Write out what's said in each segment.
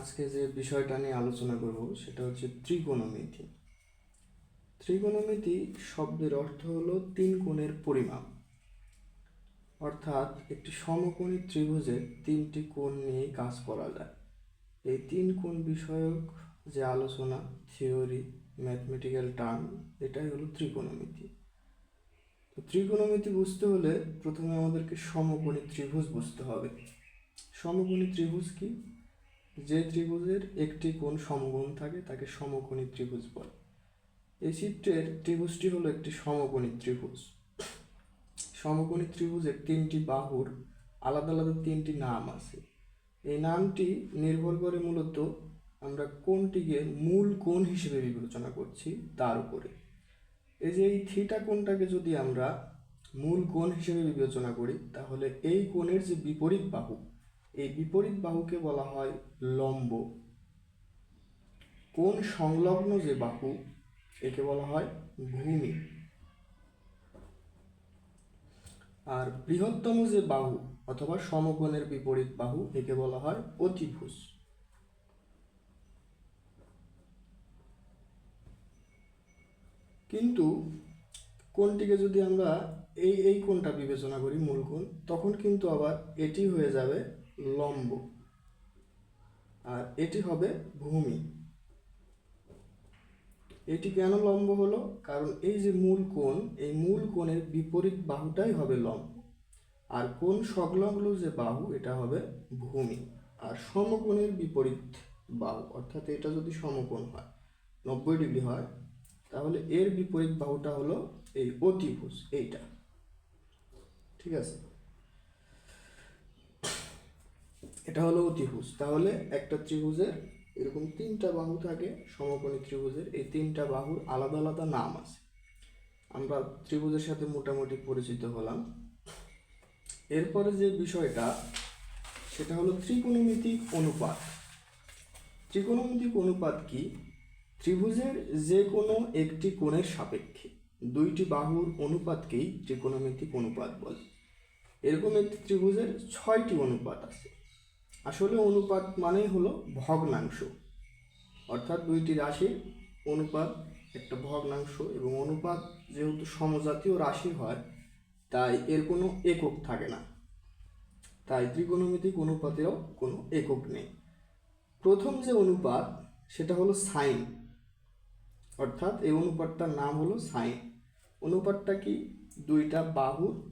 আজকে যে বিষয়টা নিয়ে আলোচনা করব, সেটা হচ্ছে ত্রিকোণমিতি। ত্রিকোণমিতি শব্দের অর্থ হলো তিন কোণের পরিমাপ। অর্থাৎ একটি সমকোণী ত্রিভুজের তিনটি কোণ নিয়ে কাজ করা যায়। এই তিন কোণ বিষয়ক যে আলোচনা, থিওরি, ম্যাথমেটিক্যাল টার্ম, এটাই হলো ত্রিকোণমিতি। তো ত্রিকোণমিতি বুঝতে হলে প্রথমে আমাদেরকে সমকোণী ত্রিভুজ বুঝতে হবে। সমকোণী ত্রিভুজ কি? যে ত্রিভুজের একটি কোণ সমকোণ থাকে, তাকে সমকোণী ত্রিভুজ বলে। এই চিত্রের ত্রিভুজটি হলো একটি সমকোণী ত্রিভুজ। সমকোণী ত্রিভুজের তিনটি বাহুর আলাদা আলাদা তিনটি নাম আছে। এই নামটি নির্ভর করে মূলত আমরা কোনটিকে মূল কোণ হিসেবে বিবেচনা করছি তার উপরে। এই যে এই থিটা কোণটাকে যদি আমরা মূল কোণ হিসেবে বিবেচনা করি, তাহলে এই কোণের যে বিপরীত বাহু এই বিপরীত বাহুকে বলা হয় লম্ব। কোন সংলগ্ন যে বাহু, একে বলা হয় ভূমি। আর বৃহত্তম যে বাহু অথবা সমকোণের বিপরীত বাহু, একে বলা হয় অতিভুজ। কিন্তু কোনটিকে যদি আমরা এই এই কোণটা বিবেচনা করি মূল কোণ, তখন কিন্তু আবার এটি হয়ে যাবে লম্ব। আর এটি হবে ভূমি। এটি কেন লম্ব হলো? কারণ এই যে মূল কোণ, এই মূল কোণের বিপরীত বাহুটাই হবে লম্ব। আর কোণ সংলগ্ন যে বাহু, এটা হবে ভূমি। আর সমকোণের বিপরীত বাহু, অর্থাৎ এটা যদি সমকোণ হয়, নব্বই ডিগ্রি হয়, তাহলে এর বিপরীত বাহুটা হলো এই অতিভুজ, এইটা। ঠিক আছে? এটা হলো অতিভুজ তাহলে একটা ত্রিভুজের এরকম তিনটা বাহু থাকে, সমকোণী ত্রিভুজের। এই তিনটা বাহুর আলাদা আলাদা নাম আছে। আমরা ত্রিভুজের সাথে মোটামুটি পরিচিত হলাম। এরপরে যে বিষয়টা, সেটা হলো ত্রিকোণমিতিক অনুপাত। ত্রিকোণমিতিক অনুপাত কি? ত্রিভুজের যে কোনো একটি কোণের সাপেক্ষে দুইটি বাহুর অনুপাতকেই ত্রিকোণমিতিক অনুপাত বলে। এরকম একটি ত্রিভুজের ছয়টি অনুপাত আছে। আসলে অনুপাত মানেই হলো ভগ্নাংশ। অর্থাৎ দুইটি রাশির অনুপাত একটা ভগ্নাংশ এবং অনুপাত যেহেতু সমজাতীয় রাশি হয়, তাই এর কোনো একক থাকে না। তাই ত্রিকোণমিতিক অনুপাতেও কোনো একক নেই। প্রথম যে অনুপাত, সেটা হলো সাইন। অর্থাৎ এই অনুপাতটার নাম হলো সাইন। অনুপাতটা কি? দুইটা বাহুর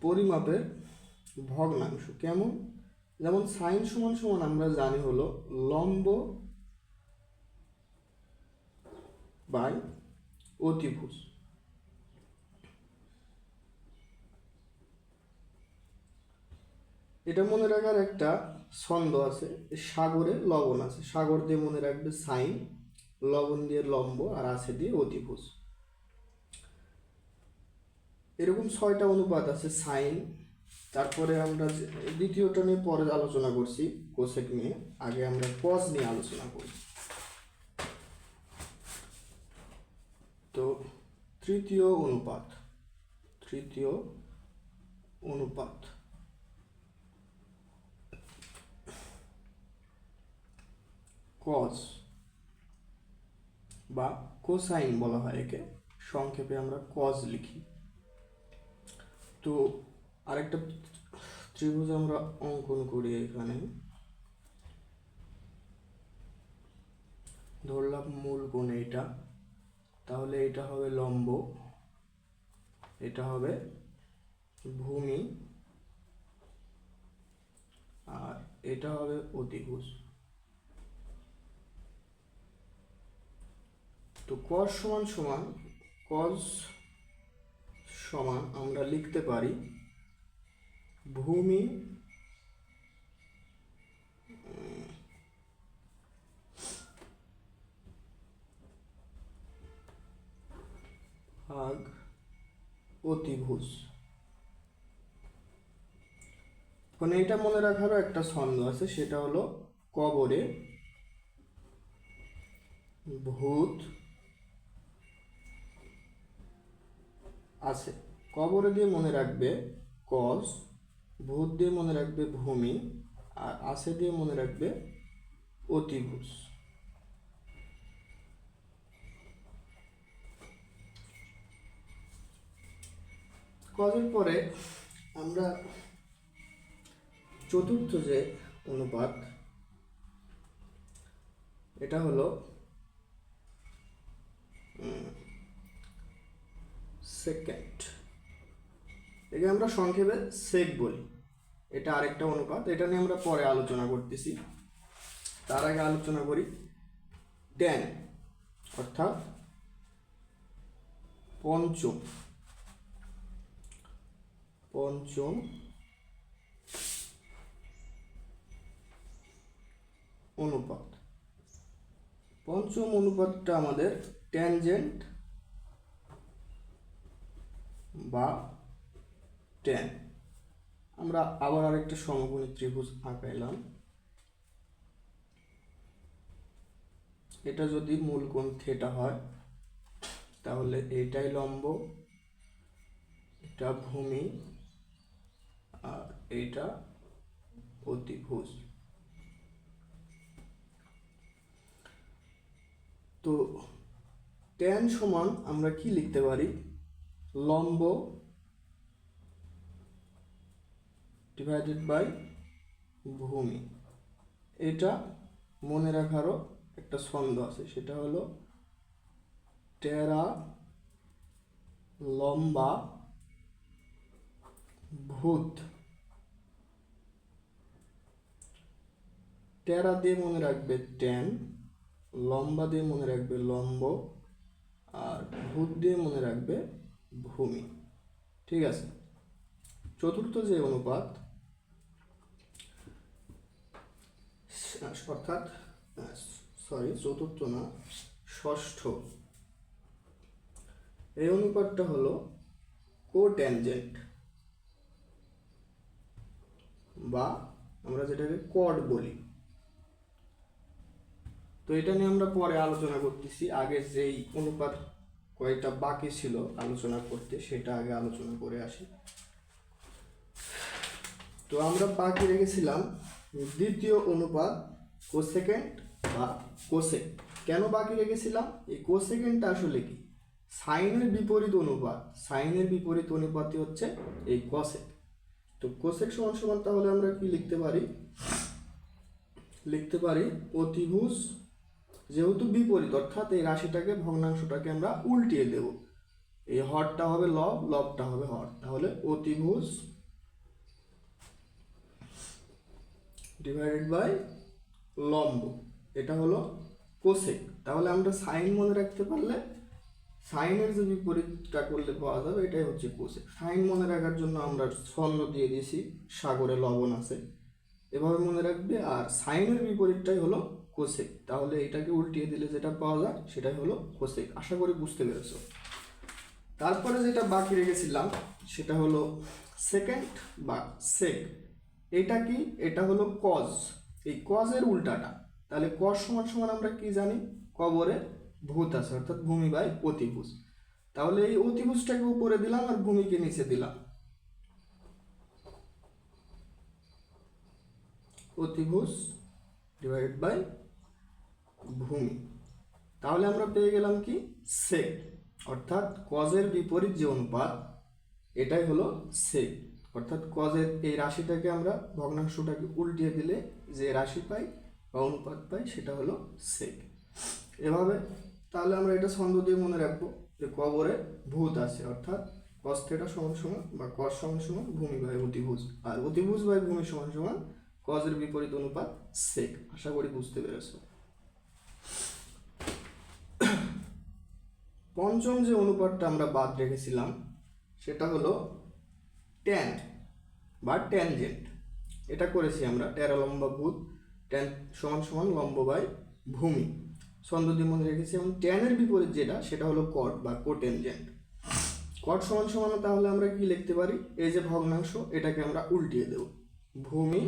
পরিমাপের ভগ্নাংশ কেমন? যেমন সাইন সমান সমান আমরা জানি হলো লম্ব বাই অতিভুজ। এটা মনে রাখার একটা ছন্দ আছে, সাগরে লবণ আছে। সাগর দিয়ে মনে রাখবে সাইন, লবণ দিয়ে লম্ব আর আছে দিয়ে অতিভুজ। এরকম ছয়টা অনুপাত আছে, সাইন তারপরে আমরা দ্বিতীয়টা নিয়ে পরে আলোচনা করছি, কোসেক নিয়ে। আগে আমরা কজ নিয়ে আলোচনা করি। তো, তৃতীয় অনুপাত। তৃতীয় অনুপাত। কজ বা কোসাইন বলা হয় একে। সংক্ষেপে আমরা কজ লিখি। তো আরেকটা ত্রিভুজ আমরা অঙ্কন করি এখানে। ধরলাম মূল কোণ এইটা। তাহলে এটা হবে লম্ব। এটা হবে ভূমি। আর এটা হবে অতিভুজ। তো কস সমান সমান কস সমান আমরা লিখতে পারি ভূমি, ভাগ অতিভুজ। মানে এটা মনে রাখারও একটা ছন্দ আছে, সেটা হলো কবরে ভূত আছে। কবরে দিয়ে মনে রাখবে কস ভূত দিয়ে মনে রাখবে ভূমি, আর আছে দিয়ে মনে রাখবে অতিভুজ কজের পরে আমরা চতুর্থ যে অনুপাত, এটা হলো সেকেন্ড একে আমরা সংক্ষেপে সেক বলি। এটা আরেকটা অনুপাত। এটা নিয়ে আমরা পরে আলোচনা করতেছি। তার আগে আলোচনা করি। টেন অর্থাৎ পঞ্চম। পঞ্চম অনুপাত। পঞ্চম অনুপাতটা আমাদের ট্যানজেন্ট বা টেন। আমরা আবার আরেকটা সমকোণী ত্রিভুজ আঁকাইলাম। এটা যদি মূল কোণ থেটা হয়, তাহলে এইটাই লম্ব, এটা ভূমি, আর এইটা অতিভুজ। তো ট্যান সমান আমরা কি লিখতে পারি? লম্ব ডিভাইডেড বাই ভূমি। এটা মনে রাখারও একটা ছন্দ আছে, সেটা হলো টেরা লম্বা ভূত। টেরা দিয়ে মনে রাখবে টেন লম্বা দিয়ে মনে রাখবে লম্ব, আর ভূত দিয়ে মনে রাখবে ভূমি। ঠিক আছে? চতুর্থ যে অনুপাত অর্থাৎ সরি চতুর্থ না, ষষ্ঠ। এই অনুপাতটা হলো কোট্যানজেন্ট বা আমরা যেটাকে কড বলি। তো এটা নিয়ে আমরা পরে আলোচনা করতেছি। আগে যেই অনুপাত কয়টা বাকি ছিল আলোচনা করতে, সেটা আগে আলোচনা করে আসি। তো আমরা বাকি রেখেছিলাম দ্বিতীয় অনুপাত কোসেকেন্ড বা কোসেক কেন বাকি রেখেছিলাম? এই কোসেকেন্ডটা আসলে কি? সাইনের বিপরীত অনুপাত। সাইনের বিপরীত অনুপাতই হচ্ছে এই কসেক তো কোসেক সমান সমান তাহলে আমরা কি লিখতে পারি? লিখতে পারি অতিভুজ যেহেতু বিপরীত, অর্থাৎ এই রাশিটাকে ভগ্নাংশটাকে আমরা উল্টিয়ে দেব। এই হরটা হবে লব লবটা হবে হর। তাহলে অতিভুজ ডিভাইডেড বাই লম্ব। এটা হলো কোসেক তাহলে আমরা সাইন মনে রাখতে পারলে সাইনের যে বিপরীতটা করলে পাওয়া যাবে, এটাই হচ্ছে কোসেক সাইন মনে রাখার জন্য আমরা ছন্দ দিয়ে দিয়েছি, সাগরে লবণ আছে। এভাবে মনে রাখবে, আর সাইনের বিপরীতটাই হলো কোসেক তাহলে এটাকে উল্টিয়ে দিলে যেটা পাওয়া যায়, সেটাই হলো কোসেক আশা করি বুঝতে পেরেছ। তারপরে যেটা বাকি রেখেছিলাম, সেটা হলো সেকেন্ড বা সেক এটা কি? এটা হলো কজ এই কজের উল্টাটা। তাহলে কজ সমান সমান আমরা কি জানি? কবরে ভূত আছে, অর্থাৎ ভূমি বাই অতিভুজ। তাহলে এই অতিভুজটাকে উপরে দিলাম আর ভূমিকে নিচে দিলাম। অতিভুজ ডিভাইডেড বাই ভূমি। তাহলে আমরা পেয়ে গেলাম কি? সেক অর্থাৎ কজের বিপরীত যে অনুপাত, এটাই হলো সেক অর্থাৎ কজের এই রাশিটাকে আমরা ভগ্নাংশটাকে উল্টিয়ে দিলে যে রাশি পাই বা অনুপাত পাই সেটা হলো সেক এভাবে তাহলে আমরা এটা ছন্দ দিয়ে মনে রাখব যে কবরে ভূত আছে, অর্থাৎ কস থেটা সমান সমান বা কস সমান সমান ভূমি বাই অতিভুজ। আর অতিভুজ বাই ভূমি সমান সমান কজের বিপরীত অনুপাত সেক আশা করি বুঝতে পেরেছ। পঞ্চম যে অনুপাতটা আমরা বাদ রেখেছিলাম, সেটা হলো ট্যান বা ট্যানজেন্ট এটা করেছি আমরা টেরা লম্বা ভূত ট্যান সমান সমান লম্ব বাই ভূমি। ছন্দ দিয়ে মনে রেখেছি, এবং ট্যানের বিপরীত যেটা, সেটা হলো কট বা কোটেনজেন্ট কট সমান সমান, তাহলে আমরা কি লিখতে পারি? এই যে ভগ্নাংশ, এটাকে আমরা উল্টিয়ে দেব। ভূমি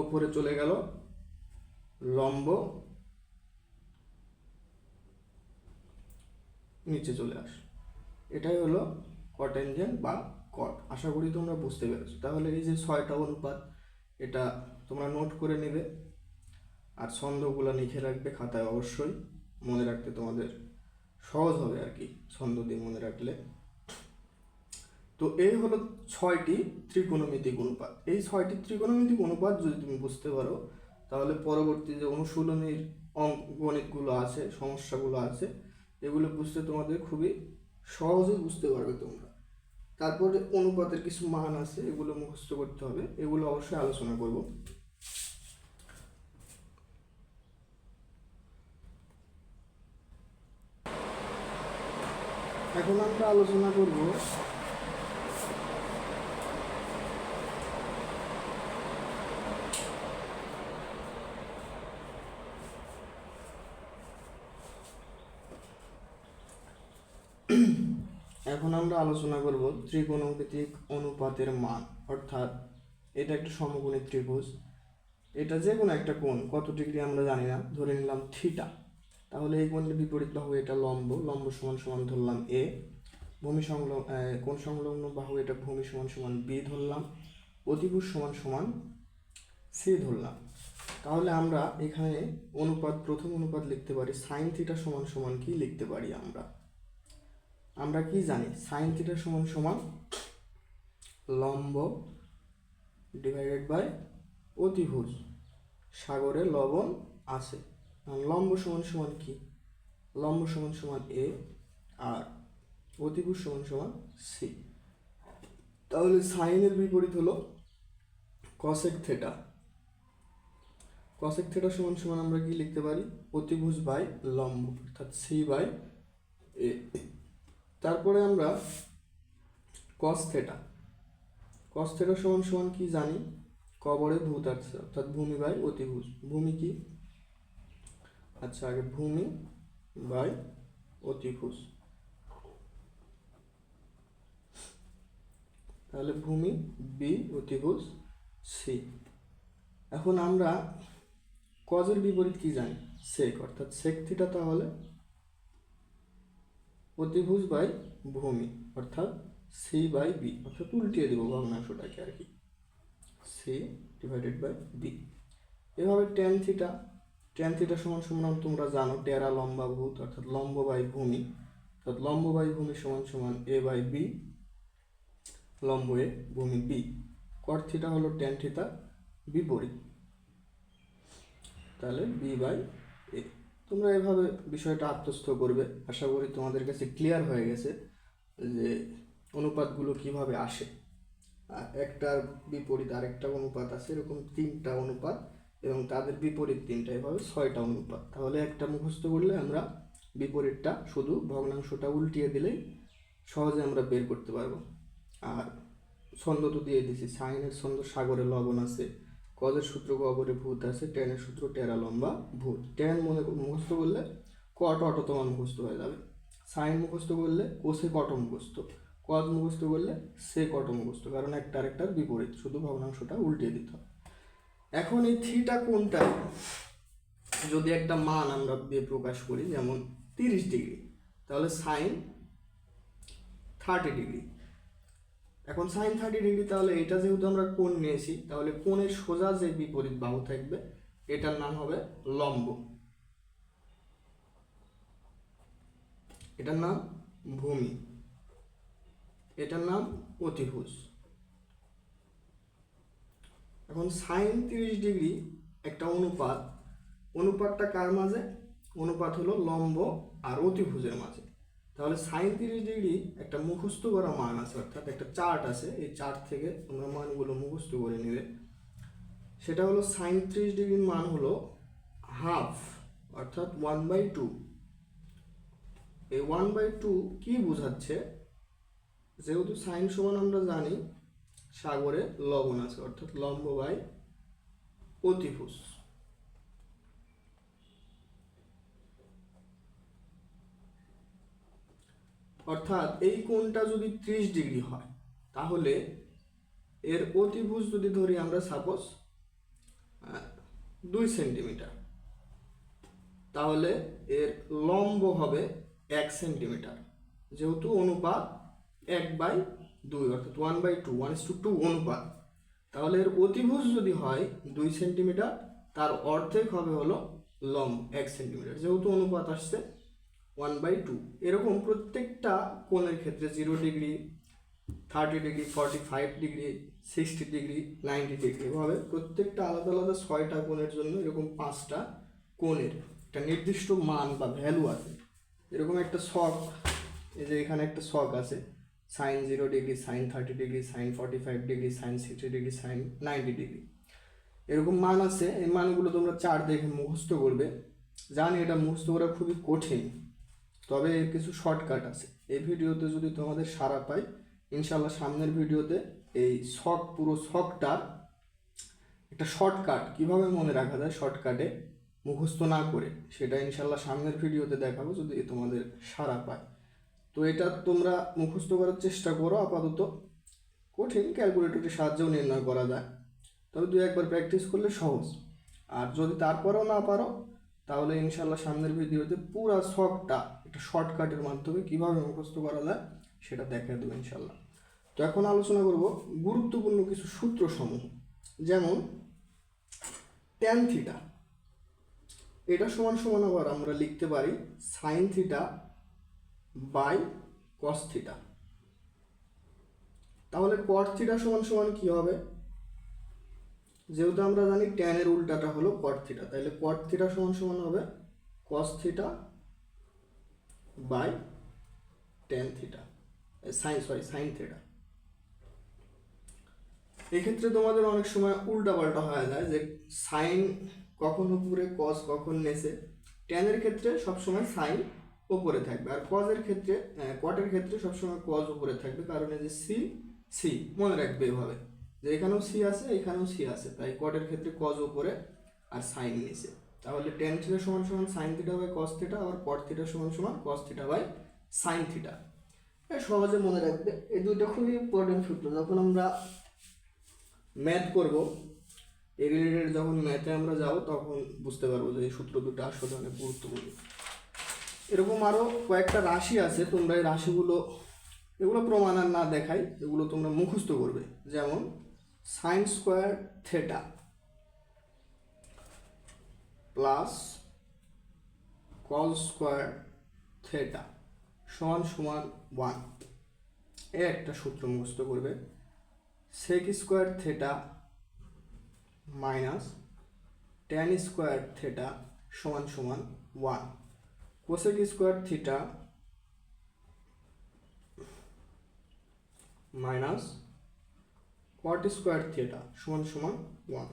ওপরে চলে গেল, লম্ব নিচে চলে আস। এটাই হলো কটেনজেন্ট বা কট আশা করি তোমরা বুঝতে পেরেছ। তাহলে এই যে ছয়টা অনুপাত, এটা তোমরা নোট করে নেবে। আর ছন্দগুলো লিখে রাখবে খাতায় অবশ্যই। মনে রাখতে তোমাদের সহজ হবে আর কি, ছন্দ দিয়ে মনে রাখলে। তো এই হলো ছয়টি ত্রিকোণমিতিক অনুপাত। এই ছয়টি ত্রিকোণমিতিক অনুপাত যদি তুমি বুঝতে পারো, তাহলে পরবর্তী যে অনুশীলনীর অঙ্ক, গণিতগুলো আছে, সমস্যাগুলো আছে, এগুলো বুঝতে তোমাদের খুবই সহজে বুঝতে পারবে তোমরা। তারপরে অনুপাতের কিছু মান আছে, এগুলো মুখস্থ করতে হবে। এগুলো অবশ্যই আলোচনা করব। এখন আমরা আলোচনা করব এখন আমরা আলোচনা করব ত্রিকোণমিতিক অনুপাতের মান। অর্থাৎ এটা একটা সমকোণী ত্রিভুজ। এটা যে কোনো একটা কোণ, কত ডিগ্রি আমরা জানি না, ধরে নিলাম থিটা। তাহলে এই কোণের বিপরীত বাহু এটা লম্ব লম্ব সমান সমান ধরলাম এ। ভূমি সংলগ্ন কোণ সংলগ্ন বাহু এটা ভূমি সমান সমান বি ধরলাম। অতিভুজ সমান সমান সি ধরলাম। তাহলে আমরা এখানে অনুপাত, প্রথম অনুপাত লিখতে পারি। সাইন থিটা সমান সমান কি লিখতে পারি আমরা? আমরা কি জানি? সাইন থিটা সমান সমান লম্ব ডিভাইডেড বাই অতিভুজ। সাগরে লবণ আছে। লম্ব সমান সমান কি? লম্ব সমান সমান এ আর অতিভুজ সমান সমান সি তাহলে সাইনের বিপরীত হলো কসেক থেটা কসেক থেটা সমান সমান আমরা কি লিখতে পারি? অতিভুজ বাই লম্ব, অর্থাৎ সি বাই এ তারপরে আমরা কস থেটা কস থেটা সমান সমান কি জানি? কবরে ভূত আছে, অর্থাৎ ভূমি বাই অতিভুজ। ভূমি কি? আচ্ছা আগে ভূমি বাই অতিভুজ। তাহলে ভূমি বি অতিভুজ সি। এখন আমরা কজের বিপরীত কি জানি? সেক অর্থাৎ সেক থিটা তাহলে অতিভুজ বাই ভূমি, অর্থাৎ সি বাই বি, অর্থাৎ উল্টিয়ে দেবো ভগ্নাংশটাকে আর কি। সি ডিভাইডেড বাই বি এভাবে টেন থিটা টেন থিটা সমান সমান তোমরা জানো, টেরা লম্বা ভূত, অর্থাৎ লম্ব বাই ভূমি। অর্থাৎ লম্ব বাই ভূমি সমান সমান এ বাই বি লম্ব এ ভূমি বি কট থিটা হলো টেন থিটা বিপরীত। তাহলে বি বাই তোমরা এভাবে বিষয়টা আত্মস্থ করবে। আশা করি তোমাদের কাছে ক্লিয়ার হয়ে গেছে যে অনুপাতগুলো কীভাবে আসে। একটার বিপরীত আরেকটা অনুপাত আছে, এরকম তিনটা অনুপাত এবং তাদের বিপরীত তিনটা, এভাবে ছয়টা অনুপাত। তাহলে একটা মুখস্থ করলে আমরা বিপরীতটা শুধু ভগ্নাংশটা উল্টিয়ে দিলেই সহজে আমরা বের করতে পারব। আর ছন্দ তো দিয়ে দিছি সাইনের ছন্দ সাগরে লবণ আছে কজের সূত্র গবরে ভূত আছে টেনের সূত্র টেরা লম্বা ভূত। টেন মনে মুখস্থ করলে কট অটো তোমার মুখস্থ হয়ে যাবে। সাইন মুখস্থ করলে কোষে কট মুখস্থ। কজ মুখস্থ করলে সে কট মুখস্থ, কারণ একটা আরেকটার বিপরীত, শুধু ভগ্নাংশটা উল্টে দিতে হবে। এখন এই থিটা কোনটা? যদি একটা মান আমরা দিয়ে প্রকাশ করি, যেমন তিরিশ ডিগ্রি, তাহলে সাইন থার্টি ডিগ্রি। এখন সাইন থার্টি ডিগ্রি, তাহলে এটা যেহেতু আমরা কোণ নিয়েছি, তাহলে কোণের সোজা যে বিপরীত বাহু থাকবে, এটার নাম হবে লম্ব। এটার নাম ভূমি। এটার নাম অতিভুজ। এখন সাইন তিরিশ ডিগ্রি একটা অনুপাত, অনুপাতটা কার মাঝে? অনুপাত হলো লম্ব আর অতিভুজের মাঝে। তাহলে সাইন ডিগ্রি একটা মুখস্থ করা মান আছে, অর্থাৎ একটা চার্ট আছে, এই চার্ট থেকে তোমরা মানগুলো মুখস্থ করে নেবে। সেটা হলো সাইন ত্রিশ ডিগ্রির মান হলো হাফ, অর্থাৎ ওয়ান বাই টু। এই ওয়ান বাই টু কী বোঝাচ্ছে? যেহেতু সাইন সমান আমরা জানি, সাগরে লবণ আছে, অর্থাৎ লম্ব বাই অতিভুজ অর্থাৎ এই কোণটা যদি ত্রিশ ডিগ্রি হয়, তাহলে এর অতিভুজ যদি ধরি আমরা সাপোজ দুই সেন্টিমিটার, তাহলে এর লম্ব হবে এক সেন্টিমিটার। যেহেতু অনুপাত এক বাই দুই, অর্থাৎ one by two one two two অনুপাত। তাহলে এর অতিভুজ যদি হয় দুই সেন্টিমিটার, তার অর্ধেক হবে হলো লম্ব, এক সেন্টিমিটার। যেহেতু অনুপাত আসছে ওয়ান বাই টু এরকম প্রত্যেকটা কোণের ক্ষেত্রে zero degree thirty degree forty five degree sixty degree ninety degree এভাবে প্রত্যেকটা আলাদা আলাদা ছয়টা কোণের জন্য এরকম পাঁচটা কোণের একটা নির্দিষ্ট মান বা ভ্যালু আছে। এরকম একটা শখ এই যে এখানে একটা শখ আছে। Sine zero degree sine thirty degree sine forty five degree sine sixty degree sine ninety degree এরকম মান আছে, এই মানগুলো তোমরা চার দেখে মুখস্থ করবে। জানি এটা মুখস্থ করা খুবই কঠিন। তবে এর কিছু শর্টকাট আছে। এই ভিডিওতে যদি তোমাদের সারা পাই ইনশাল্লাহ সামনের ভিডিওতে এই শখ, পুরো শখটার একটা শর্টকাট কীভাবে মনে রাখা যায় শর্টকাটে মুখস্থ না করে, সেটা ইনশাল্লাহ সামনের ভিডিওতে দেখাবো যদি তোমাদের সারা পায়। তো এটা তোমরা মুখস্থ করার চেষ্টা করো, আপাতত। কঠিন ক্যালকুলেটরের সাহায্যেও নির্ণয় করা যায়। তবে দু একবার প্র্যাকটিস করলে সহজ। আর যদি তারপরেও না পারো, তাহলে ইনশাল্লাহ সামনের ভিডিওতে পুরো শখটা একটা শর্টকাটের মাধ্যমে কীভাবে মুখস্থ করা যায়, সেটা দেখা দেবো ইনশাল্লাহ তো এখন আলোচনা করব গুরুত্বপূর্ণ কিছু সূত্র সমূহ যেমন ট্যান থিটা এটা সমান সমান আবার আমরা লিখতে পারি sine theta by cos theta তাহলে কট থিটা সমান সমান কি হবে? যেহেতু আমরা জানি ট্যানের উল্টাটা হলো কট থিটা তাহলে কট থিটা সমান সমান হবে cos theta by tan theta sine sorry sine theta এক্ষেত্রে তোমাদের অনেক সময় উল্টা পাল্টা হয়ে যায় যে সাইন কখন উপরে কস কখন নেচে। ট্যানের ক্ষেত্রে সবসময় সাইন উপরে থাকবে আর কজের ক্ষেত্রে কটের ক্ষেত্রে সবসময় কজ উপরে থাকবে। কারণ এই যে সি সি মনে রাখবে এভাবে। যে এখানেও সি আছে, এখানেও সি আছে। তাই কটের ক্ষেত্রে কজ উপরে আর সাইন নিচে। তাহলে টেন থিটা সমান সমান sine theta by cos theta R cot theta সমান সমান cos theta by sine theta সহজে মনে রাখবে, এই দুইটা খুবই ইম্পর্টেন্ট সূত্র। যখন আমরা ম্যাথ করব এই রিলেটেড যখন ম্যাথে আমরা যাব, তখন বুঝতে পারব যে এই সূত্র দুটো আসলে অনেক গুরুত্বপূর্ণ। এরকম আরও কয়েকটা রাশি আছে, তোমরা এই রাশিগুলো, এগুলো প্রমাণ আর না দেখাই, এগুলো তোমরা মুখস্থ করবে। যেমন sine square theta plus cos square theta সমান সমান ওয়ান। এ একটা সূত্র মুখস্থ করবে। Sec square theta minus tan square theta সমান সমান one. Cosec square theta minus cot square theta সমান সমান ওয়ান।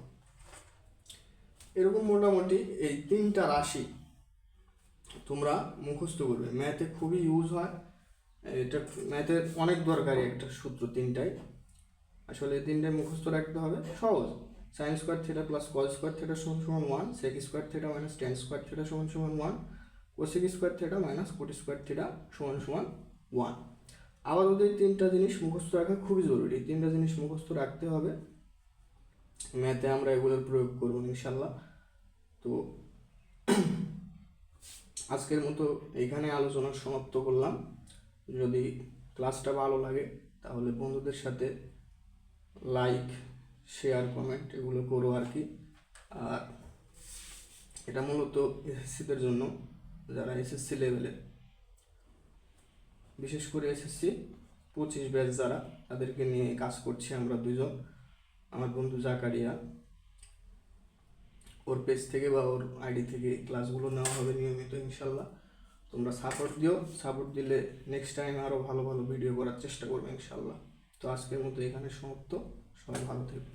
এরকম মোটামুটি এই তিনটা রাশি তোমরা মুখস্থ করবে। ম্যাথে খুবই ইউজ হয়। এটা ম্যাথের অনেক দরকারি একটা সূত্র তিনটাই। আসলে এই তিনটাই মুখস্থ রাখতে হবে। সহজ। Sine square theta plus cos square theta সমান সমান one sec square theta minus tan square theta সমান সমান one cosec square theta minus cot square theta সমান সমান ওয়ান আবার ওদের তিনটা জিনিস মুখস্থ রাখা খুবই জরুরি। তিনটা জিনিস মুখস্থ রাখতে হবে। ম্যাথে আমরা এগুলোর প্রয়োগ করব ইনশাল্লাহ। তো আজকের মতো এইখানে আলোচনা সমাপ্ত করলাম। যদি ক্লাসটা ভালো লাগে, তাহলে বন্ধুদের সাথে লাইক, শেয়ার, কমেন্ট এগুলো করো আর কি। আর এটা মূলত এসএসসিদের জন্য, যারা এসএসসি লেভেলে বিশেষ করে এসএসসি পঁচিশ ব্যাচ যারা, তাদেরকে নিয়ে কাজ করছি আমরা দুজন আমার বন্ধু জাকারিয়া, ওর পেজ থেকে বা ওর আইডি থেকে ক্লাসগুলো নেওয়া হবে নিয়মিত ইনশাল্লাহ। তোমরা সাপোর্ট দিও সাপোর্ট দিলে নেক্সট টাইম আরও ভালো ভালো ভিডিও করার চেষ্টা করবে ইনশাল্লাহ। তো আজকের মতো এখানে সমাপ্ত, সবাই ভালো থেকো।